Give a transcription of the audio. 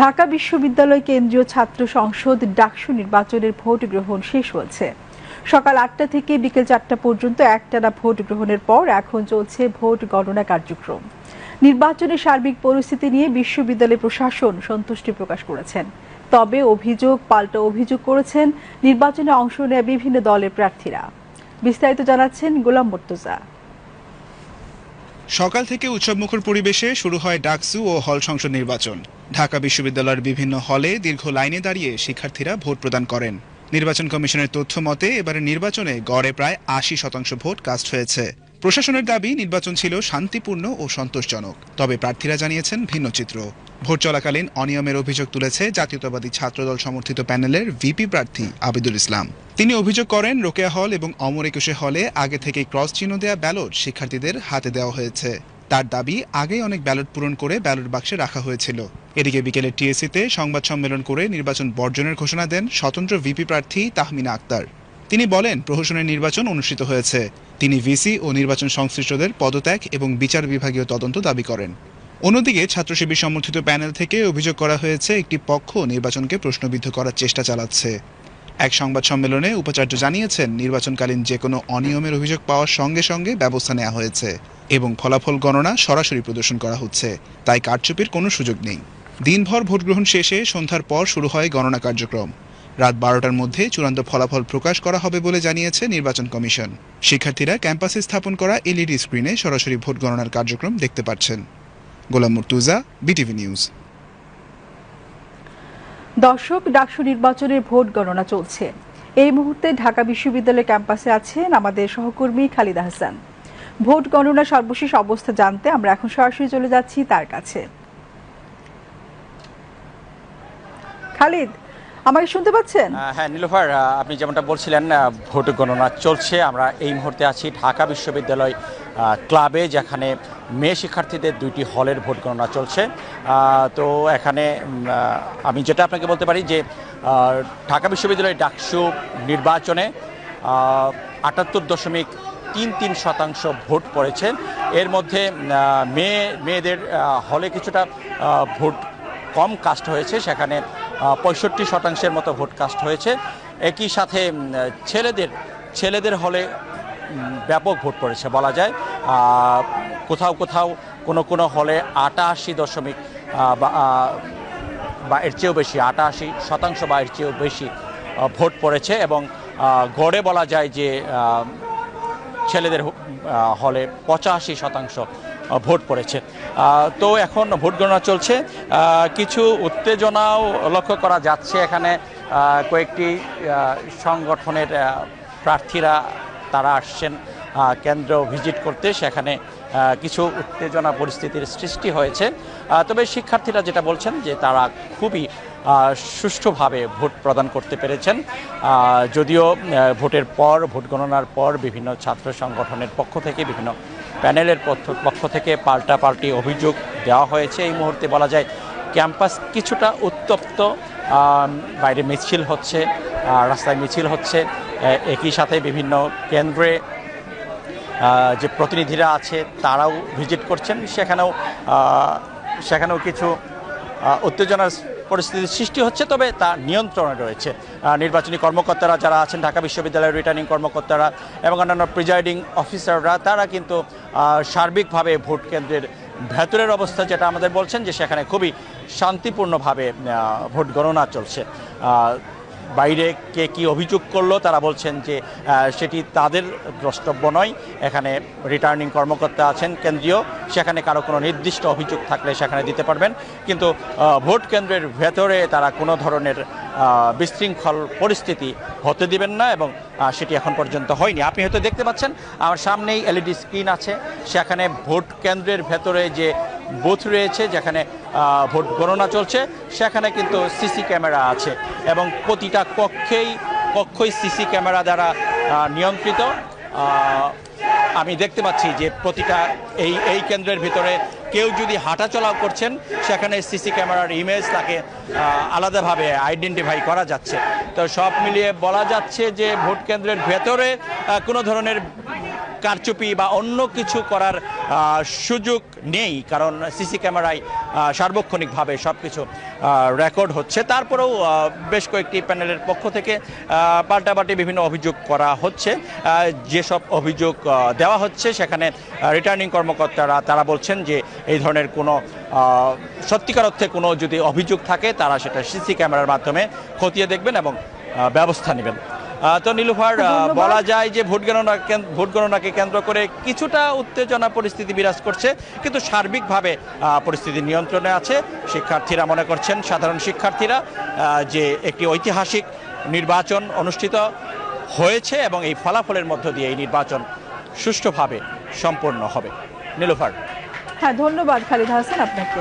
ঢাকা বিশ্ববিদ্যালয় কেন্দ্রীয় ছাত্র সংসদ ডাকসু নির্বাচনের ভোট গ্রহণ শেষ হয়েছে। সকাল আটটা থেকে বিকেল চারটা পর্যন্ত একটানা ভোট গ্রহণের পর এখন চলছে ভোট গণনা কার্যক্রম। নির্বাচনের সার্বিক পরিস্থিতি নিয়ে বিশ্ববিদ্যালয় প্রশাসন সন্তুষ্টি প্রকাশ করেছেন। তবে অভিযোগ, পাল্টা অভিযোগ করেছেন নির্বাচনে অংশ নেওয়া বিভিন্ন দলের প্রার্থীরা। বিস্তারিত জানাচ্ছেন গোলাম মর্তুজা। সকাল থেকে উৎসবমুখর পরিবেশে শুরু হয় ডাকসু ও হল সংসদ নির্বাচন। ঢাকা বিশ্ববিদ্যালয়ের বিভিন্ন হলে দীর্ঘ লাইনে দাঁড়িয়ে শিক্ষার্থীরা ভোট প্রদান করেন। নির্বাচন কমিশনের তথ্য মতে এবারে নির্বাচনে গড়ে প্রায় আশি শতাংশ ভোট কাস্ট হয়েছে। প্রশাসনের দাবি, নির্বাচন ছিল শান্তিপূর্ণ ও সন্তোষজনক। তবে প্রার্থীরা জানিয়েছেন ভিন্ন চিত্র। ভোট চলাকালীন অনিয়মের অভিযোগ তুলেছে জাতীয়তাবাদী ছাত্রদল সমর্থিত প্যানেলের ভিপি প্রার্থী আবিদুল ইসলাম। তিনি অভিযোগ করেন, রোকেয়া হল এবং অমর একুশে হলে আগে থেকে ক্রস চিহ্ন দেয়া ব্যালট শিক্ষার্থীদের হাতে দেওয়া হয়েছে। তার দাবি, আগেই অনেক ব্যালট পূরণ করে ব্যালট বাক্সে রাখা হয়েছিল। এদিকে বিকেলে টিএসসিতে সংবাদ সম্মেলন করে নির্বাচন বর্জনের ঘোষণা দেন স্বতন্ত্র ভিপি প্রার্থী তাহমিনা আক্তার। তিনি বলেন, প্রহসনের নির্বাচন অনুষ্ঠিত হয়েছে। তিনি ভিসি ও নির্বাচন সংশ্লিষ্টদের পদত্যাগ এবং বিচার বিভাগীয় তদন্ত দাবি করেন। অন্যদিকে ছাত্রশিবির সমর্থিত প্যানেল থেকে অভিযোগ করা হয়েছে, একটি পক্ষ নির্বাচনকে প্রশ্নবিদ্ধ করার চেষ্টা চালাচ্ছে। এক সংবাদ সম্মেলনে উপাচার্য জানিয়েছেন, নির্বাচনকালীন যে কোনো অনিয়মের অভিযোগ পাওয়ার সঙ্গে সঙ্গে ব্যবস্থা নেওয়া হয়েছে এবং ফলাফল গণনা সরাসরি প্রদর্শন করা হচ্ছে। তাই কারচুপির কোনো সুযোগ নেই। দিনভর ভোটগ্রহণ শেষে সন্ধ্যার পর শুরু হয় গণনা কার্যক্রম। রাত বারোটার মধ্যে চূড়ান্ত ফলাফল প্রকাশ করা হবে বলে জানিয়েছে নির্বাচন কমিশন। শিক্ষার্থীরা ক্যাম্পাসে স্থাপন করা এলইডি স্ক্রিনে সরাসরি ভোট গণনার কার্যক্রম দেখতে পাচ্ছেন। Golam Murtuza, BTV news. দর্শক, ডাকসু নির্বাচনের ভোট গণনা চলছে। এই মুহূর্তে ঢাকা বিশ্ববিদ্যালয় ক্যাম্পাসে আছেন আমাদের সহকর্মী খালিদ হাসান ভোট গণনা সর্বশেষ অবস্থা জানতে আমরা এখন সরাসরি চলে যাচ্ছি তার কাছে। খালিদ, আমাকে শুনতে পাচ্ছেন? হ্যাঁ নীলুফার আপনি যেমনটা বলছিলেন ভোট গণনা চলছে। আমরা এই মুহূর্তে আছি ঢাকা বিশ্ববিদ্যালয় ক্লাবে, যেখানে মেয়ে শিক্ষার্থীদের দুইটি হলের ভোট গণনা চলছে। তো এখানে আমি যেটা আপনাকে বলতে পারি যে ঢাকা বিশ্ববিদ্যালয় ডাকসু নির্বাচনে আটাত্তর দশমিক তিন তিন শতাংশ ভোট পড়েছে। এর মধ্যে মেয়ে, মেয়েদের হলে কিছুটা ভোট কম কাস্ট হয়েছে। সেখানে পঁয়ষট্টি শতাংশের মতো ভোট কাস্ট হয়েছে। একই সাথে ছেলেদের ছেলেদের হলে ব্যাপক ভোট পড়েছে বলা যায়। কোথাও কোথাও কোনো কোনো হলে আটাশি দশমিক বা এর চেয়েও বেশি, আটাশি শতাংশ বা এর চেয়েও বেশি ভোট পড়েছে এবং গড়ে বলা যায় যে ছেলেদের হলে পঁচাশি শতাংশ ভোট পড়েছে। তো এখন ভোট গণনা চলছে। কিছু উত্তেজনাও লক্ষ্য করা যাচ্ছে এখানে। কয়েকটি সংগঠনের প্রার্থীরা তারা আসছেন কেন্দ্র ভিজিট করতে। সেখানে কিছু উত্তেজনা পরিস্থিতির সৃষ্টি হয়েছে। তবে শিক্ষার্থীরা যেটা বলছেন যে তারা খুবই সুষ্ঠুভাবে ভোট প্রদান করতে পেরেছেন। যদিও ভোটের পর, ভোট গণনার পর বিভিন্ন ছাত্র সংগঠনের পক্ষ থেকে বিভিন্ন প্যানেলের পক্ষ- থেকে পাল্টা পাল্টি অভিযোগ দেওয়া হয়েছে। এই মুহূর্তে বলা যায়, ক্যাম্পাস কিছুটা উত্তপ্ত। বাইরে মিছিল হচ্ছে রাস্তায় মিছিল হচ্ছে। একই সাথে বিভিন্ন কেন্দ্রে যে প্রতিনিধিরা আছে, তারাও ভিজিট করছেন। সেখানেও সেখানেও কিছু উত্তেজনার পরিস্থিতির সৃষ্টি হচ্ছে, তবে তা নিয়ন্ত্রণে রয়েছে। নির্বাচনী কর্মকর্তারা যারা আছেন, ঢাকা বিশ্ববিদ্যালয়ের রিটার্নিং কর্মকর্তারা এবং অন্যান্য প্রিজাইডিং অফিসাররা তারা কিন্তু সার্বিকভাবে ভোট কেন্দ্রের ভেতরের অবস্থা যেটা আমাদের বলছেন, যে সেখানে খুবই শান্তিপূর্ণভাবে ভোট গণনা চলছে। বাইরে কে কি অভিযোগ করল, তারা বলছেন যে সেটি তাদের দ্রষ্টব্য নয়। এখানে রিটার্নিং কর্মকর্তা আছেন কেন্দ্রীয়, সেখানে কারও কোনো নির্দিষ্ট অভিযোগ থাকলে সেখানে দিতে পারবেন। কিন্তু ভোট কেন্দ্রের ভেতরে তারা কোনো ধরনের বিশৃঙ্খল পরিস্থিতি হতে দিবেন না এবং সেটি এখন পর্যন্ত হয়নি। আপনি হয়তো দেখতে পাচ্ছেন, আমার সামনেই এলইডি স্ক্রিন আছে। সেখানে ভোট কেন্দ্রের ভেতরে যে বুথ রয়েছে যেখানে ভোট গণনা চলছে। সেখানে কিন্তু সিসি ক্যামেরা আছে এবং প্রতিটা কক্ষেই, কক্ষই সিসি ক্যামেরা দ্বারা নিয়ন্ত্রিত। আমি দেখতে পাচ্ছি যে প্রতিটা এই এই কেন্দ্রের ভিতরে কেউ যদি হাঁটাচলাও করছেন, সেখানে সিসি ক্যামেরার ইমেজ তাকে আলাদাভাবে আইডেন্টিফাই করা যাচ্ছে। তো সব মিলিয়ে বলা যাচ্ছে যে ভোট কেন্দ্রের ভেতরে কোনো ধরনের কারচুপি বা অন্য কিছু করার সুযোগ নেই, কারণ সিসি ক্যামেরায় সার্বক্ষণিকভাবে সব কিছু রেকর্ড হচ্ছে। তারপরেও বেশ কয়েকটি প্যানেলের পক্ষ থেকে পাল্টাপাল্টি বিভিন্ন অভিযোগ করা হচ্ছে। যেসব অভিযোগ দেওয়া হচ্ছে, সেখানে রিটার্নিং কর্মকর্তারা, তারা বলছেন যে এই ধরনের কোনো সত্যিকার অর্থে কোনো যদি অভিযোগ থাকে, তারা সেটা সিসি ক্যামেরার মাধ্যমে খতিয়ে দেখবেন এবং ব্যবস্থা নেবেন। তো নীলুফার বলা যায় যে ভোট গণনা ভোট গণনাকে কেন্দ্র করে কিছুটা উত্তেজনা পরিস্থিতি বিরাজ করছে কিন্তু সার্বিকভাবে পরিস্থিতি নিয়ন্ত্রণে আছে। শিক্ষার্থীরা মনে করছেন সাধারণ শিক্ষার্থীরা যে একটি ঐতিহাসিক নির্বাচন অনুষ্ঠিত হয়েছে এবং এই ফলাফলের মধ্য দিয়ে এই নির্বাচন সুষ্ঠুভাবে সম্পন্ন হবে। নীলুফার। হ্যাঁ ধন্যবাদ খালিদ হাসান আপনাকে।